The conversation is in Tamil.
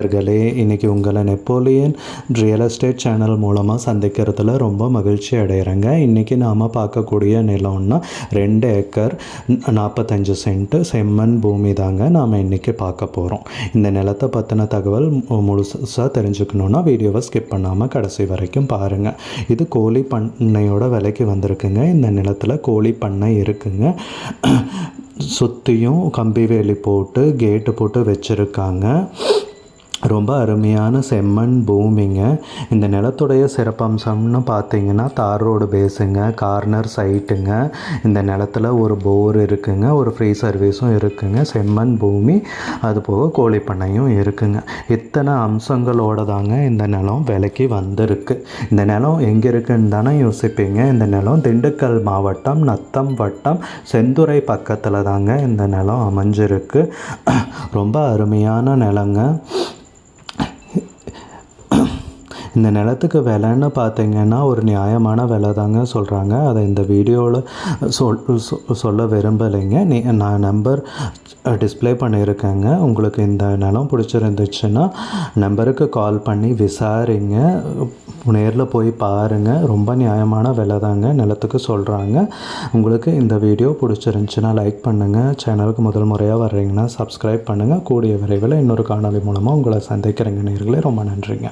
நண்பர்களே இன்றைக்கி உங்களை நெப்போலியன் ரியல் எஸ்டேட் சேனல் மூலமாக சந்திக்கிறதுல ரொம்ப மகிழ்ச்சி அடைகிறேங்க இன்றைக்கி நாம் பார்க்கக்கூடிய நிலம்னா ரெண்டு ஏக்கர் நாற்பத்தஞ்சு சென்ட்டு செம்மண் பூமி தாங்க நாம் இன்றைக்கி பார்க்க போகிறோம் இந்த நிலத்தை பற்றின தகவல் மு- தெரிஞ்சுக்கணுன்னா வீடியோவை ஸ்கிப் பண்ணாமல் கடைசி வரைக்கும் பாருங்கள் இது கோழி பண்ணையோட விலைக்கு வந்திருக்குங்க. இந்த நிலத்தில் கோழி பண்ணை இருக்குங்க. சுற்றியும் கம்பி வேலி போட்டு கேட்டு போட்டு வச்சுருக்காங்க. ரொம்ப அருமையான செம்மண் பூமிங்க. இந்த நிலத்துடைய சிறப்பம்சம்னு பார்த்தீங்கன்னா தார் ரோடு பேஸுங்க கார்னர் சைட்டுங்க இந்த நிலத்தில் ஒரு போர் இருக்குங்க ஒரு ஃப்ரீ சர்வீஸும் இருக்குங்க. செம்மண் பூமி அது போக கோழி பண்ணையும் இருக்குங்க. இத்தனை அம்சங்களோட தாங்க இந்த நிலம் விலைக்கு வந்திருக்கு. இந்த நிலம் எங்கே இருக்குன்னு தானே யோசிப்பீங்க. இந்த நிலம் திண்டுக்கல் மாவட்டம் நத்தம் வட்டம் செந்துறை பக்கத்தில் தாங்க இந்த நிலம் அமைஞ்சிருக்கு. ரொம்ப அருமையான நிலங்க. இந்த நிலத்துக்கு விலைன்னு பார்த்தீங்கன்னா ஒரு நியாயமான விலை தாங்க சொல்கிறாங்க அதை இந்த வீடியோவில் சொல் சொ- சொல்ல விரும்பலைங்க. நீ நான் நம்பர் டிஸ்ப்ளே பண்ணியிருக்கேங்க. உங்களுக்கு இந்த நிலம் பிடிச்சிருந்துச்சுன்னா நம்பருக்கு கால் பண்ணி விசாரிங்க. நேரில் போய் பாருங்கள் ரொம்ப நியாயமான விலை தாங்க நிலத்துக்கு சொல்கிறாங்க உங்களுக்கு இந்த வீடியோ பிடிச்சிருந்துச்சுன்னா லைக் பண்ணுங்கள் சேனலுக்கு முதல் முறையாக வர்றீங்கன்னா சப்ஸ்கிரைப் பண்ணுங்கள் கூடிய விரைவில் இன்னொரு காணொளி மூலமாக உங்களை சந்திக்கிறேங்க. நேர்களே ரொம்ப நன்றிங்க.